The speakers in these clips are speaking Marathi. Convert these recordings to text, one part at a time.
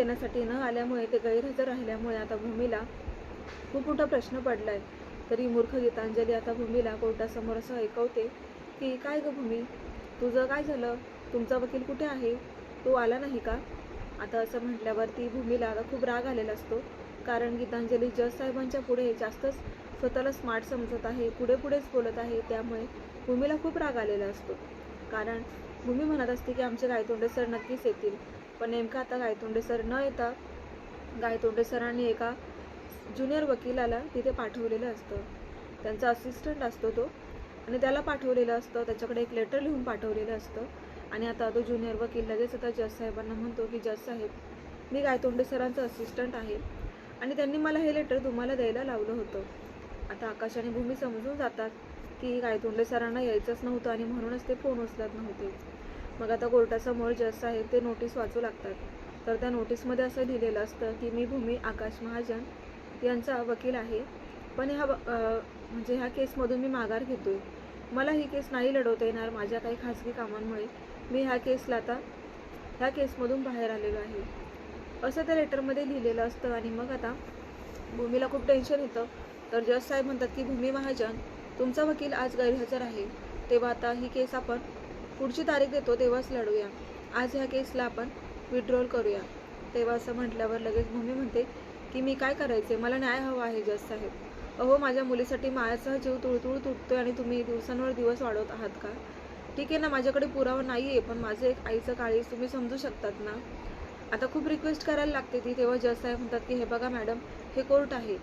देण्यासाठी न आल्यामुळे ते गैरहजर राहिल्यामुळे आता भूमीला खूप मोठा प्रश्न पडला आहे तरी मूर्ख गीतांजली आता भूमीला कोर्टासमोर असं ऐकवते की काय गं भूमी? तुझं काय झालं? तुमचा वकील कुठे आहे? तो आला नाही का? आता असं म्हटल्यावरती भूमीला आता खूप राग आलेला असतो. कारण गीतांजली जज साहेबांच्या पुढे जास्तच स्वतःला स्मार्ट समजत आहे पुढे पुढेच बोलत आहे त्यामुळे भूमीला खूप राग आलेला असतो. कारण भूमी म्हणत असते की आमचे गायतोंडे सर नक्कीच येतील. पण नेमकं आता गायतोंडे सर न येता गायतोंडे सरांनी एका ज्युनियर वकिलाला तिथे पाठवलेलं असतं. त्यांचा असिस्टंट असतो तो आणि त्याला पाठवलेलं असतं. त्याच्याकडे एक लेटर लिहून पाठवलेलं असतं. आणि आता तो ज्युनियर वकील लगेच आता जज साहेबांना म्हणतो की जज साहेब मी गायतोंडे सरांचं असिस्टंट आहे आणि त्यांनी मला हे लेटर तुम्हाला द्यायला लावलं होतं. आता आकाश आणि भूमी समजून जातात की गायतोंडे सरांना यायचंच नव्हतं आणि म्हणूनच ते फोन उचलत नव्हते. मग आता कोर्टासमोर जज साहेब ते नोटीस वाचू लागतात. तर त्या नोटीसमध्ये असं लिहिलेलं असतं की मी भूमी आकाश महाजन यांचा वकील आहे. पण ह्या व- म्हणजे ह्या केसमधून मी माघार घेतोय. मला ही केस नाही लढवता येणार माझ्या काही खाजगी कामांमुळे. मी ह्या केसला आता ह्या केसमधून बाहेर आलेलो आहे. असं त्या लेटरमध्ये लिहिलेलं असतं आणि मग आता भूमीला खूप टेन्शन येतं. तर जज साहेब म्हणतात की भूमी महाजन तुमचा वकील आज गैरहजर आहे. तेव्हा आता ही केस आपण पुढची तारीख देतो तेव्हाच लढूया. आज ह्या केसला आपण विड्रॉल करूया. तेव्हा असं म्हटल्यावर लगेच भूमी म्हणते की मी काय करायचे मला न्याय हवा आहे जज साहेब. अहो माझ्या मुलीसाठी मायाचा जीव तुळतुळ तुटतोय आणि तुम्ही दिवसांवर दिवस वाढवत आहात का? ठीक आहे ना माझ्याकडे पुरावा नाही आहे पण माझं एक आईचं काळीज तुम्ही समजू शकतात ना? आता खूप रिक्वेस्ट करायला लागते ती तेव्हा जज साहेब म्हणतात की हे बघा मॅडम हे कोर्ट आहे.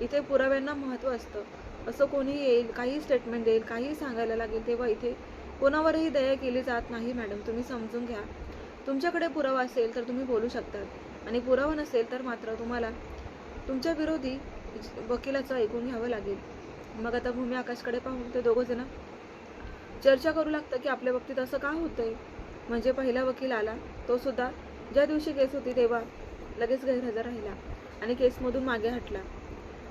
इथे पुराव्यांना महत्त्व असतं. असं कोणी येईल काही स्टेटमेंट देईल काही सांगायला लागेल तेव्हा इथे कोणावरही दया केली जात नाही मॅडम. तुम्ही समजून घ्या. तुमच्याकडे पुरावा असेल तर तुम्ही बोलू शकतात आणि पुरावा नसेल तर मात्र तुम्हाला तुमच्या विरोधी वकिलाचं ऐकून घ्यावं लागेल. मग आता भूमी आकाशकडे पाहून ते दोघं जण चर्चा करू लागतं की आपल्या बाबतीत असं का होतंय? म्हणजे पहिला वकील आला तो सुद्धा ज्या दिवशी केस होती तेव्हा लगेच गैरहजर राहिला आणि केसमधून मागे हटला.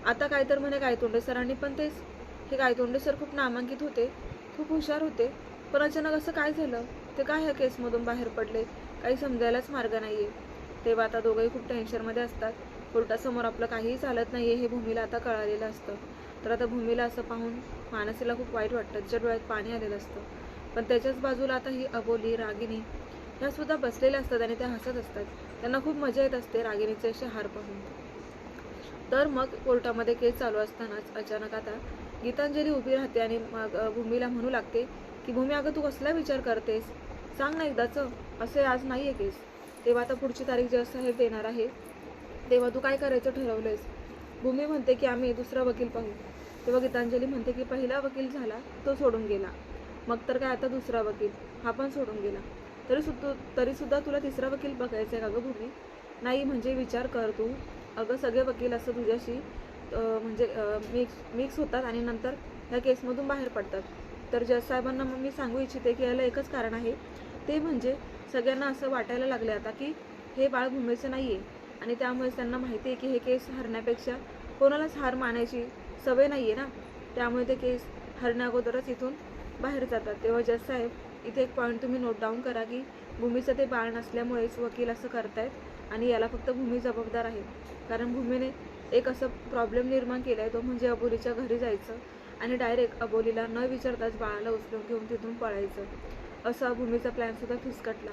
आता काय तर म्हणे गायतोंडे सरांनी पण तेच. हे गायतोंडे सर खूप नामांकित होते खूप हुशार होते. पण अचानक असं काय झालं? ते काय ह्या केसमधून बाहेर पडले? काही समजायलाच मार्ग नाही आहे तेव्हा आता दोघंही खूप टेन्शनमध्ये असतात. कोर्टासमोर आपलं काहीही चालत नाही आहे हे भूमीला आता कळालेलं असतं. तर आता भूमीला असं पाहून मानसीला खूप वाईट वाटतं. तिच्या डोळ्यात पाणी आलेलं असतं. पण त्याच्याच बाजूला आता ही अबोली रागिनी ह्या सुद्धा बसलेल्या असतात आणि त्या हसत असतात. त्यांना खूप मजा येत असते रागिणीचे असे हार पाहून. तर मग कोर्टामध्ये केस चालू असतानाच अचानक आता गीतांजली उभी राहते आणि मग भूमीला म्हणू लागते की भूमी अगं तू कसला विचार करतेस? सांग ना एकदाचं. असे आज नाही आहे केस. तेव्हा आता पुढची तारीख जज साहेब देणार आहे. तेव्हा तू काय करायचं ठरवलंयस? भूमी म्हणते की आम्ही दुसरा वकील पाहू. तेव्हा गीतांजली म्हणते की पहिला वकील झाला तो सोडून गेला. मग तर काय आता दुसरा वकील? हा पण सोडून गेला. तरी सुद्धा तरीसुद्धा तुला तिसरा वकील बघायचा आहे का गं भूमी? नाही म्हणजे विचार कर तू. अगं सगळे वकील असं तुझ्याशी म्हणजे मिक्स मिक्स होतात आणि नंतर ह्या केसमधून बाहेर पडतात. तर जज साहेबांना मग मी सांगू इच्छिते की याला एकच कारण आहे. ते म्हणजे सगळ्यांना असं वाटायला लागले आता की हे बाळ भूमीचं नाही आहे आणि त्यामुळे त्यांना माहिती आहे की हे केस हरण्यापेक्षा कोणालाच हार मानायची सवय नाही आहे ना. त्यामुळे ते केस हरण्याअगोदरच इथून बाहेर जातात. तेव्हा जज साहेब इथे एक पॉईंट तुम्ही नोट डाऊन करा की भूमीचं ते बाळ नसल्यामुळेच वकील असं करतायत आणि याला फक्त भूमी जबाबदार आहे. कारण भूमीने एक असं प्रॉब्लेम निर्माण केला आहे तो म्हणजे अबोलीच्या घरी जायचं. आणि डायरेक्ट अबोलीला न विचारताच बाळाला उचलून घेऊन तिथून पळायचं. असा भूमीचा प्लॅनसुद्धा फिसकटला.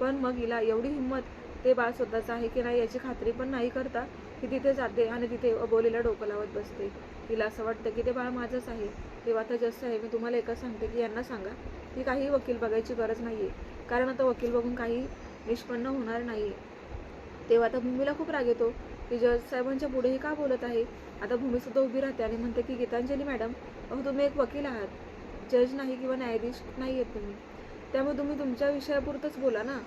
पण मग हिला एवढी हिंमत ते बाळ स्वतःचं आहे की नाही याची खात्री पण नाही करता की तिथे जाते आणि तिथे अबोलीला डोकं लावत बसते. तिला असं वाटतं की ते बाळ माझंच आहे. तेव्हा आता जस्ट आहे मी तुम्हाला एकच सांगते की यांना सांगा की काही वकील बघायची गरज नाही आहे कारण आता वकील बघून काही निष्पन्न होणार नाही आहे तेव्हा आता भूमीला खूप राग येतो. की जज साहेबांच्या पुढे हे का बोलत आहे? आता भूमीसुद्धा उभी राहते आणि म्हणते की गीतांजली मॅडम अहो तुम्ही एक वकील आहात. जज नाही किंवा न्यायाधीश नाही आहेत तुम्ही. त्यामुळे तुम्ही तुमच्या विषयापुरतंच बोला ना.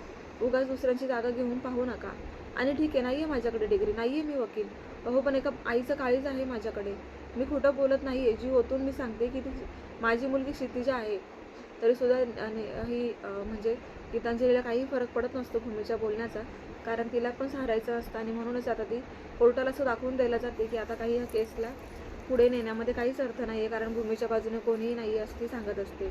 उगाच दुसऱ्यांची जागा घेऊन पाहू नका. आणि ठीक आहे नाही आहे माझ्याकडे डिग्री. नाही आहे मी वकील. अहो पण एका आईचं काळीज आहे माझ्याकडे. मी खोटं बोलत नाही आहे जीव ओतून मी सांगते की ती माझी मुलगी क्षितिजा आहे. तरीसुद्धा आणि ही म्हणजे गीतांजलीला काही फरक पडत नसतो भूमीच्या बोलण्याचा कारण तिला पण सहारायचं असतं आणि म्हणूनच आता ती कोर्टाला असं दाखवून द्यायला जाते की आता काही ह्या केसला पुढे नेण्यामध्ये काहीच अर्थ नाही आहे कारण भूमीच्या बाजूने कोणीही नाही आहे असं ती सांगत असते.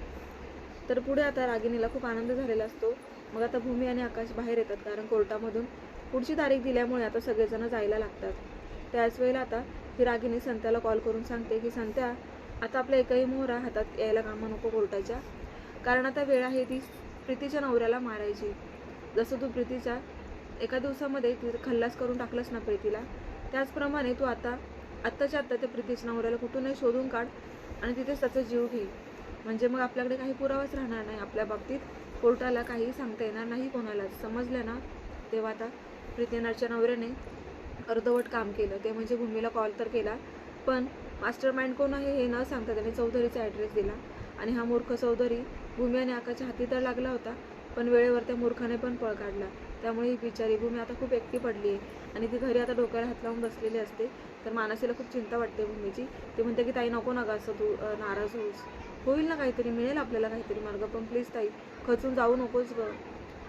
तर पुढे आता रागिणीला खूप आनंद झालेला असतो. मग आता भूमी आणि आकाश बाहेर येतात कारण कोर्टामधून पुढची तारीख दिल्यामुळे आता सगळेजण जायला लागतात. त्याच वेळेला आता ही रागिनी संत्याला कॉल करून सांगते की संत्या आता आपल्या एकही मोहरा हातात यायला कामा नको कोर्टाच्या. कारण आता वेळ आहे ती प्रीतीच्या नवऱ्याला मारायची. जसं तू प्रीतीच्या एका दिवसामध्ये ती खल्लास करून टाकलंस ना प्रीतीला त्याचप्रमाणे तू आता आत्ताच्या आत्ता त्या प्रीतीच्या नवऱ्याला कुठूनही शोधून काढ आणि तिथेच त्याचा जीव घे. म्हणजे मग आपल्याकडे काही पुरावाच राहणार नाही. आपल्या बाबतीत कोर्टाला काहीही सांगता येणार नाही कोणालाच समजलं ना? तेव्हा आता प्रीतीनाथच्या नवऱ्याने अर्धवट काम केलं. ते म्हणजे भूमीला कॉल तर केला पण मास्टर माइंड कोण आहे हे न सांगता त्याने चौधरीचा ॲड्रेस दिला. आणि हा मूर्ख चौधरी भूमी आणि आकाच्या हाती तर लागला होता पण वेळेवर त्या मूर्खाने पण पळ काढला. त्यामुळे ही बिचारी भूमी आता खूप एकटी पडली आहे आणि ती घरी आता डोक्याला हात लावून बसलेली असते. तर मानसीला खूप चिंता वाटते भूमीची. ती म्हणते की ताई नको नका असं तू नाराज होऊस. होईल ना काहीतरी मिळेल आपल्याला काहीतरी मार्ग पण प्लीज ताई खचून जाऊ नकोस ग.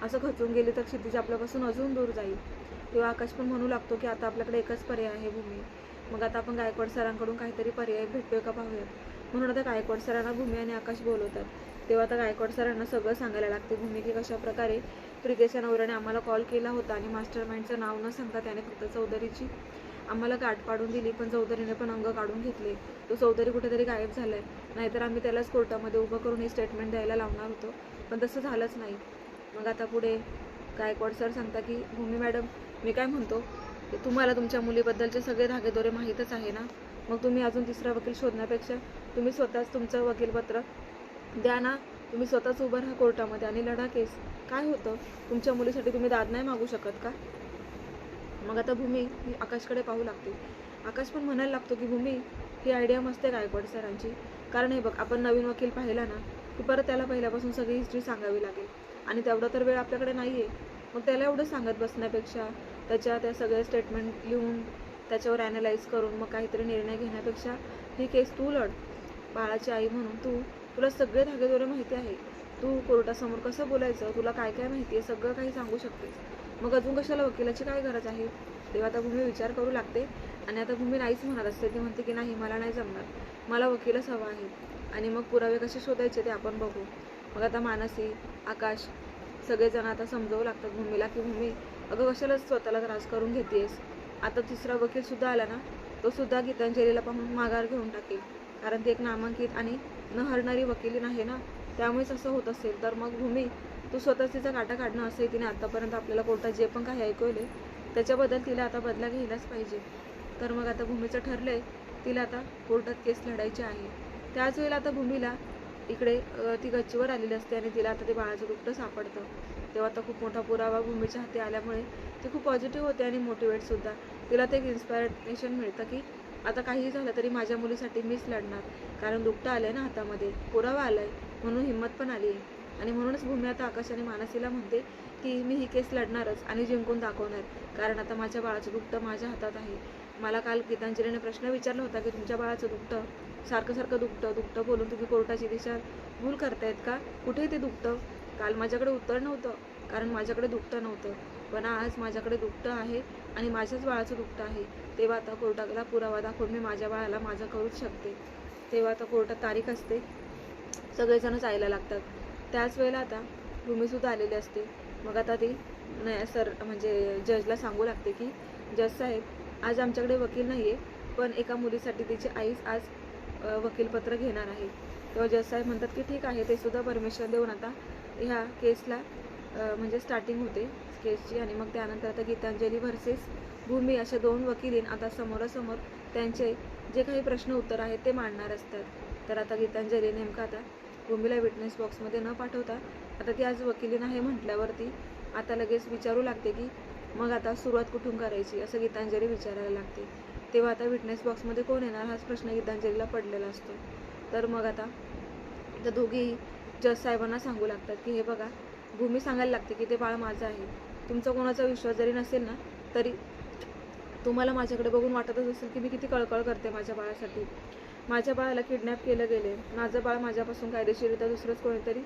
असं खचून गेली तर क्षितिज आपल्यापासून अजून दूर जाईल. तेव्हा आकाश पण म्हणू लागतो की आता आपल्याकडे एकच पर्याय आहे भूमी. मग आता आपण गायकवाड सरांकडून काहीतरी पर्याय भेटतोय का पाहूयात म्हणून आता गायकवाड सरांना भूमी आणि आकाश बोलवतात. तेव्हा आता गायकवाड सरांना सगळं सांगायला लागते भूमी की कशा प्रकारे प्रितेच्या नवऱ्याने आम्हाला कॉल केला होता आणि मास्टर माइंडचं नाव न सांगता त्याने फक्त चौधरीची आम्हाला गाठ पाडून दिली पण चौधरीने पण अंग काढून घेतले. तो चौधरी कुठेतरी गायब झालाय. नाहीतर आम्ही त्यालाच कोर्टामध्ये उभं करून हे स्टेटमेंट द्यायला लावणार होतो. पण तसं झालंच नाही. मग आता पुढे गायकवाड सर सांगता की भूमी मॅडम मी काय म्हणतो? तुम्हाला तुमच्या मुलीबद्दलचे सगळे धागेदोरे माहीतच आहे ना? मग तुम्ही अजून तिसरा वकील शोधण्यापेक्षा तुम्ही स्वतःच तुमचं वकीलपत्र द्या ना. तुम्ही स्वतःच उभं राहा कोर्टामध्ये आणि लढा केस. काय होतं? तुमच्या मुलीसाठी तुम्ही दाद नाही मागू शकत का? मग आता भूमी ही आकाशकडे पाहू लागते. आकाश पण म्हणायला लागतो की भूमी ही आयडिया मस्त आहे गायकवाड सरांची. कारण हे बघ आपण नवीन वकील पाहिला ना की परत त्याला पहिल्यापासून सगळी हिस्ट्री सांगावी लागेल. आणि तेवढा तर वेळ आपल्याकडे नाही आहे मग त्याला एवढं सांगत बसण्यापेक्षा त्याच्या त्या सगळ्या स्टेटमेंट लिहून त्याच्यावर ॲनालाइज करून मग काहीतरी निर्णय घेण्यापेक्षा ही केस तू लढ. बाळाची आई म्हणून तू तुला सगळे धागेदोरे माहिती आहे. तू कोर्टासमोर कसं बोलायचं? तुला काय काय माहिती आहे? सगळं काही सांगू शकतेस. मग अजून कशाला वकिलाची काय गरज आहे? तेव्हा आता भूमी विचार करू लागते. आणि आता भूमी नाहीच म्हणत असते. ती म्हणते की नाही मला नाही जमणार. मला वकीलच हवा आहे. आणि मग पुरावे कसे शोधायचे ते आपण बघू. मग आता मानसी आकाश सगळेजण आता समजावू लागतात भूमीला की भूमी अगं कशाला स्वतःला त्रास करून घेतेस? आता तिसरा वकील सुद्धा आला ना? तो सुद्धा गीतांजलीला पाहून माघार घेऊन टाकेल. कारण ती एक नामांकित आणि न हरणारी वकिली आहे ना त्यामुळेच असं होत असेल. तर मग भूमी तू स्वतःच तिचा काटा काढणं असे तिने आतापर्यंत आपल्याला कोर्टात जे पण काही ऐकवले त्याच्याबद्दल तिला आता बदला घ्यायलाच पाहिजे. तर मग आता भूमीचं ठरलंय तिला आता कोर्टात केस लढायची आहे. त्याच वेळेला आता भूमीला इकडे ती गच्चीवर आलेली असते आणि तिला आता ते बाळाचं दुपटं सापडतं. तेव्हा आता खूप मोठा पुरावा भूमीच्या हाती आल्यामुळे ती खूप पॉझिटिव्ह होते आणि मोटिवेट सुद्धा. तिला ते एक इन्स्पायरेशन मिळतं की आता काहीही झालं तरी माझ्या मुलीसाठी मीच लढणार. कारण दुपटं आलंय ना हातामध्ये पुरावा आलाय म्हणून हिंमत पण आली आहे आणि म्हणूनच भूमी आता आकाशाने मानसीला म्हणते की मी ही केस लढणारच आणि जिंकून दाखवणार. कारण आता माझ्या बाळाचं दुपटं माझ्या हातात आहे. मला काल गीतांजलीने प्रश्न विचारला होता की तुमच्या बाळाचं दुपटं सारखं सारखं दुपटं दुपटं बोलून तुम्ही कोर्टाची दिशा भूल करतायत का? कुठे ते दुपटं? काल माझ्याकडे उत्तर नव्हतं कारण माझ्याकडे दुपटं नव्हतं. पण आज माझ्याकडे दुपटं आहे आणि माझ्याच बाळाचं दुपटं आहे तेव्हा आता कोर्टाला पुरावा दाखवून मी माझ्या बाळाला माझं करूच शकते. तेव्हा आता कोर्टात तारीख असते. सगळेजण जायला लागतात. त्याच वेळेला आता भूमीसुद्धा आलेली असते. मग आता ती नाही सर म्हणजे जजला सांगू लागते की जज साहेब आज आमच्याकडे वकील नाही आहे पण एका मुलीसाठी तिची आईच आज वकीलपत्र घेणार आहे. तेव्हा जज साहेब म्हणतात की ठीक आहे ते सुद्धा परमिशन देऊन आता ह्या केसला म्हणजे स्टार्टिंग होते. केसची आणि मग त्यानंतर आता गीतांजली व्हर्सेस भूमी अशा दोन वकिलीन आता समोरासमोर त्यांचे जे काही प्रश्न उत्तर आहेत ते मांडणार असतात. तर आता गीतांजली नेमकं आता भूमीला विटनेस बॉक्समध्ये न पाठवता आता ती आज वकिलीन आहे म्हटल्यावरती आता लगेच विचारू लागते की मग आता सुरुवात कुठून करायची असं गीतांजली विचारायला लागते. तेव्हा आता विटनेस बॉक्समध्ये कोण येणार हाच प्रश्न गीतांजलीला पडलेला असतो. तर मग आता त्या दोघेही जज साहेबांना सांगू लागतात की हे बघा भूमी सांगायला लागते की ते बाळ माझं आहे. तुमचा कोणाचा विश्वास जरी नसेल ना तरी तुम्हाला माझ्याकडे बघून वाटतच असेल की मी किती कळकळ करते माझ्या बाळासाठी. माझ्या बाळाला किडनॅप केलं गेले. माझं बाळ माझ्यापासून कायदेशीरित्या दुसरंच कोणीतरी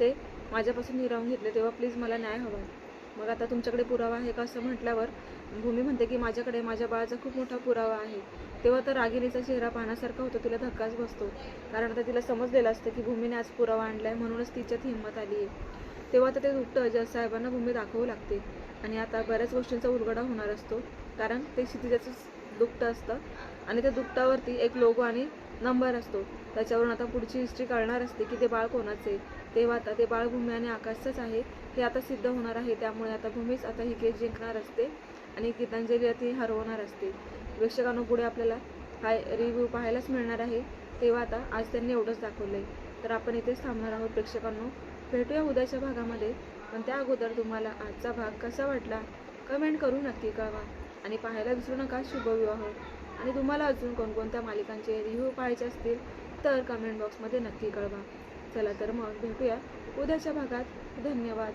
ते माझ्यापासून हिरावून घेतले तेव्हा प्लीज मला न्याय हवा. मग आता तुमच्याकडे पुरावा आहे का असं म्हटल्यावर भूमी म्हणते की माझ्याकडे माझ्या बाळाचा खूप मोठा पुरावा आहे. तेव्हा तर रागिणीचा चेहरा पाहण्यासारखा होतो तिला धक्काच बसतो. कारण आता तिला समजलेलं असतं की भूमीने आज पुरावा आणलाय म्हणूनच तिच्यात हिंमत आली आहे तेव्हा तर ते दुपटं अजय साहेबांना भूमी दाखवू लागते. आणि आता बऱ्याच गोष्टींचा उलगडा होणार असतो. कारण ते क्षितिजाचं दुखतं असतं. आणि त्या दुखतावरती एक लोगो आणि नंबर असतो. त्याच्यावरून आता पुढची हिस्ट्री कळणार असते की ते बाळ कोणाचे तेव्हा आता ते बाळ भूमी आणि आकाशचंच आहे. हे आता सिद्ध होणार आहे. त्यामुळे आता भूमीच आता ही केस जिंकणार असते. आणि गीतांजली ती हरवणार असते. प्रेक्षकांनो पुढे आपल्याला हाय रिव्ह्यू पाहायलाच मिळणार आहे. तेव्हा आता आज त्यांनी एवढंच दाखवलं आहे तर आपण इथेच थांबणार आहोत प्रेक्षकांनो. भेटूया उद्याच्या भागामध्ये. पण त्या अगोदर तुम्हाला आजचा भाग कसा वाटला कमेंट करू नक्की कळवा. आणि पाहायला विसरू नका शुभविवाह आणि तुम्हाला अजून कोणकोणत्या मालिकांचे रिव्ह्यू पाहायचे असतील तर कमेंट बॉक्समध्ये नक्की कळवा. चला तर मग भेटूया उद्याच्या भागात. धन्यवाद.